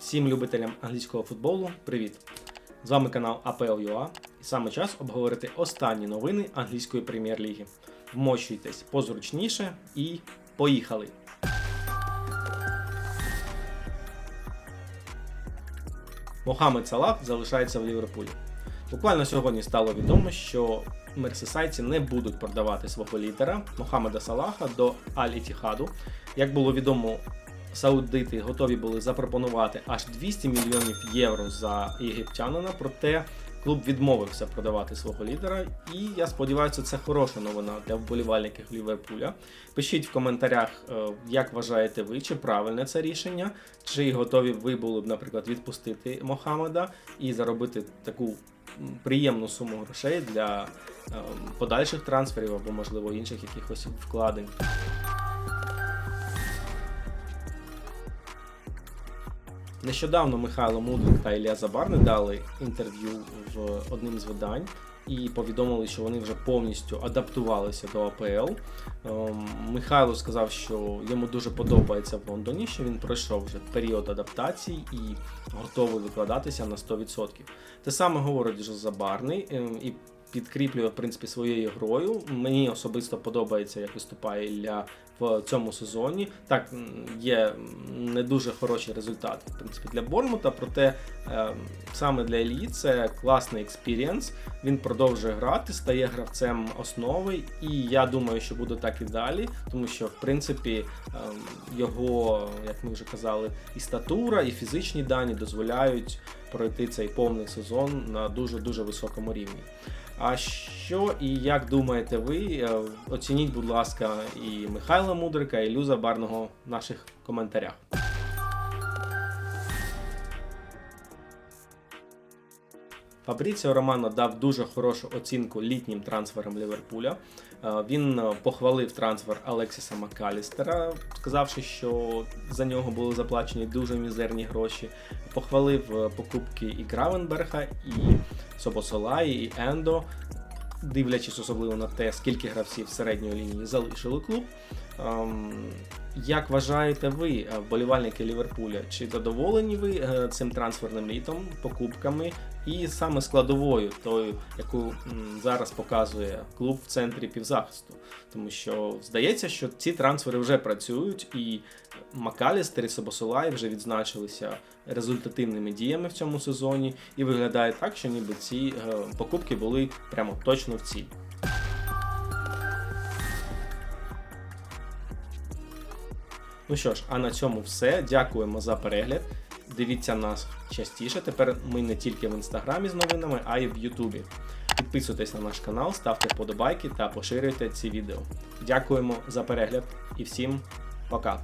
Всім любителям англійського футболу привіт! З вами канал APL.ua і саме час обговорити останні новини англійської прем'єр-ліги. Вмощуйтесь позручніше і поїхали! Мохамед Салах залишається в Ліверпулі. Буквально сьогодні стало відомо, що мерсисайці не будуть продавати свого лідера Мохамеда Салаха до Аль-Ітіхаду. Як було відомо, саудити готові були запропонувати аж 200 мільйонів євро за єгиптянина, проте клуб відмовився продавати свого лідера. І я сподіваюся, це хороша новина для вболівальників Ліверпуля. Пишіть в коментарях, е, як вважаєте ви, чи правильне це рішення, чи готові ви були б, наприклад, відпустити Мохамеда і заробити таку приємну суму грошей для е, подальших трансферів або, можливо, інших якихось вкладень. Нещодавно Михайло Мудрик та Ілля Забарни дали інтерв'ю в одним з видань і повідомили, що вони вже повністю адаптувалися до АПЛ. Ем, Михайло сказав, що йому дуже подобається в Лондоні, що він пройшов вже період адаптації і готовий викладатися на 100%. Те саме говорить вже Забарний ем, і підкріплює в принципі своєю грою. Мені особисто подобається, як виступає Ілля в цьому сезоні. Так, є не дуже хороші результати в принципі для Борнмута, проте е, саме для Іллі це класний експірієнс. Він продовжує грати, стає гравцем основи, і я думаю, що буде так і далі, тому що в принципі е, його, як ми вже казали, і статура, і фізичні дані дозволяють пройти цей повний сезон на дуже дуже високому рівні. А що і як думаєте ви? Е, Оцініть, будь ласка, і Михайла Мудрика, і Люза Барного в наших коментарях. Фабріціо Романо дав дуже хорошу оцінку літнім трансферам Ліверпуля. Е, Він е, похвалив трансфер Алексіса Макалістера, сказавши, що за нього були заплачені дуже мізерні гроші. Похвалив е, покупки і Гравенберга, і Собосолаї, і Ендо, дивлячись особливо на те, скільки гравців середньої лінії залишили клуб. Ем, Як вважаєте ви, е, вболівальники Ліверпуля, чи задоволені ви е, цим трансферним літом, покупками і саме складовою, тою, яку зараз показує клуб в центрі півзахисту? Тому що здається, що ці трансфери вже працюють, і Макалістер і Собосолай вже відзначилися результативними діями в цьому сезоні, і виглядає так, що ніби ці е, покупки були прямо точно в ціль. Ну що ж, а на цьому все. Дякуємо за перегляд. Дивіться нас частіше. Тепер ми не тільки в інстаграмі з новинами, а й в Ютубі. Підписуйтесь на наш канал, ставте вподобайки та поширюйте ці відео. Дякуємо за перегляд і всім пока!